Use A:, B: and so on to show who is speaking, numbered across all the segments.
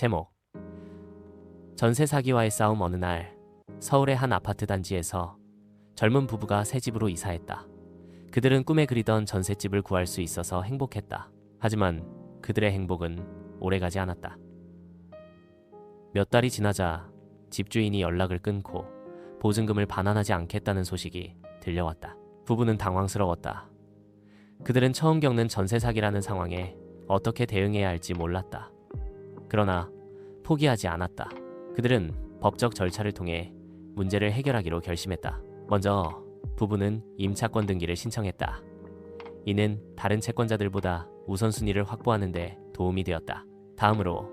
A: 제목 전세 사기와의 싸움 어느 날 서울의 한 아파트 단지에서 젊은 부부가 새 집으로 이사했다. 그들은 꿈에 그리던 전셋집을 구할 수 있어서 행복했다. 하지만 그들의 행복은 오래가지 않았다. 몇 달이 지나자 집주인이 연락을 끊고 보증금을 반환하지 않겠다는 소식이 들려왔다. 부부는 당황스러웠다. 그들은 처음 겪는 전세 사기라는 상황에 어떻게 대응해야 할지 몰랐다. 그러나 포기하지 않았다. 그들은 법적 절차를 통해 문제를 해결하기로 결심했다. 먼저 부부는 임차권 등기를 신청했다. 이는 다른 채권자들보다 우선순위를 확보하는 데 도움이 되었다. 다음으로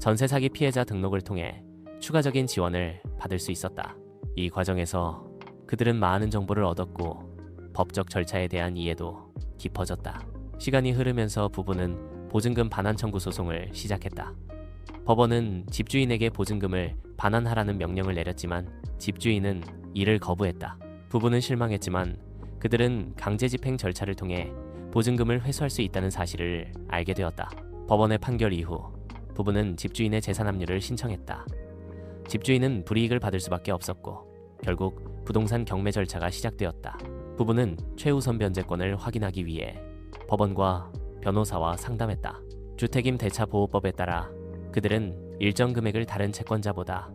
A: 전세 사기 피해자 등록을 통해 추가적인 지원을 받을 수 있었다. 이 과정에서 그들은 많은 정보를 얻었고 법적 절차에 대한 이해도 깊어졌다. 시간이 흐르면서 부부는 보증금 반환 청구 소송을 시작했다. 법원은 집주인에게 보증금을 반환하라는 명령을 내렸지만 집주인은 이를 거부했다. 부부는 실망했지만 그들은 강제 집행 절차를 통해 보증금을 회수할 수 있다는 사실을 알게 되었다. 법원의 판결 이후 부부는 집주인의 재산 압류를 신청했다. 집주인은 불이익을 받을 수밖에 없었고 결국 부동산 경매 절차가 시작되었다. 부부는 최우선 변제권을 확인하기 위해 법원과 변호사와 상담했다. 주택임 대차 보호법에 따라 그들은 일정 금액을 다른 채권자보다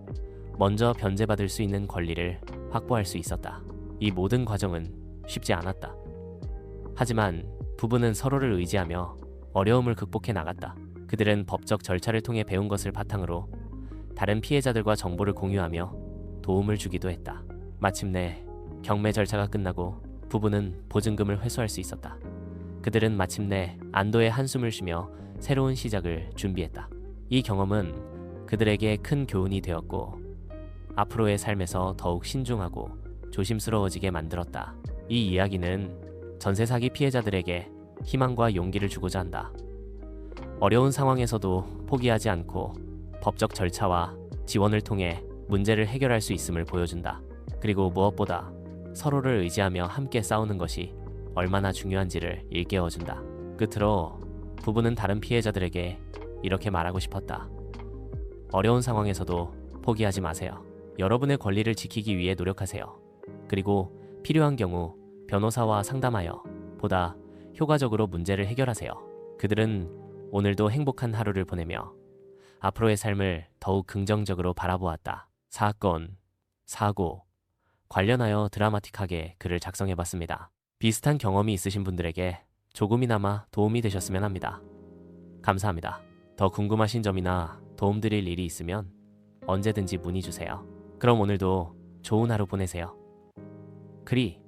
A: 먼저 변제받을 수 있는 권리를 확보할 수 있었다. 이 모든 과정은 쉽지 않았다. 하지만 부부는 서로를 의지하며 어려움을 극복해 나갔다. 그들은 법적 절차를 통해 배운 것을 바탕으로 다른 피해자들과 정보를 공유하며 도움을 주기도 했다. 마침내 경매 절차가 끝나고 부부는 보증금을 회수할 수 있었다. 그들은 마침내 안도의 한숨을 쉬며 새로운 시작을 준비했다. 이 경험은 그들에게 큰 교훈이 되었고 앞으로의 삶에서 더욱 신중하고 조심스러워지게 만들었다. 이 이야기는 전세 사기 피해자들에게 희망과 용기를 주고자 한다. 어려운 상황에서도 포기하지 않고 법적 절차와 지원을 통해 문제를 해결할 수 있음을 보여준다. 그리고 무엇보다 서로를 의지하며 함께 싸우는 것이 얼마나 중요한지를 일깨워준다. 끝으로 부부는 다른 피해자들에게 이렇게 말하고 싶었다. 어려운 상황에서도 포기하지 마세요. 여러분의 권리를 지키기 위해 노력하세요. 그리고 필요한 경우 변호사와 상담하여 보다 효과적으로 문제를 해결하세요. 그들은 오늘도 행복한 하루를 보내며 앞으로의 삶을 더욱 긍정적으로 바라보았다. 사건, 사고, 관련하여 드라마틱하게 글을 작성해 봤습니다. 비슷한 경험이 있으신 분들에게 조금이나마 도움이 되셨으면 합니다. 감사합니다. 더 궁금하신 점이나 도움드릴 일이 있으면 언제든지 문의 주세요. 그럼 오늘도 좋은 하루 보내세요. 그리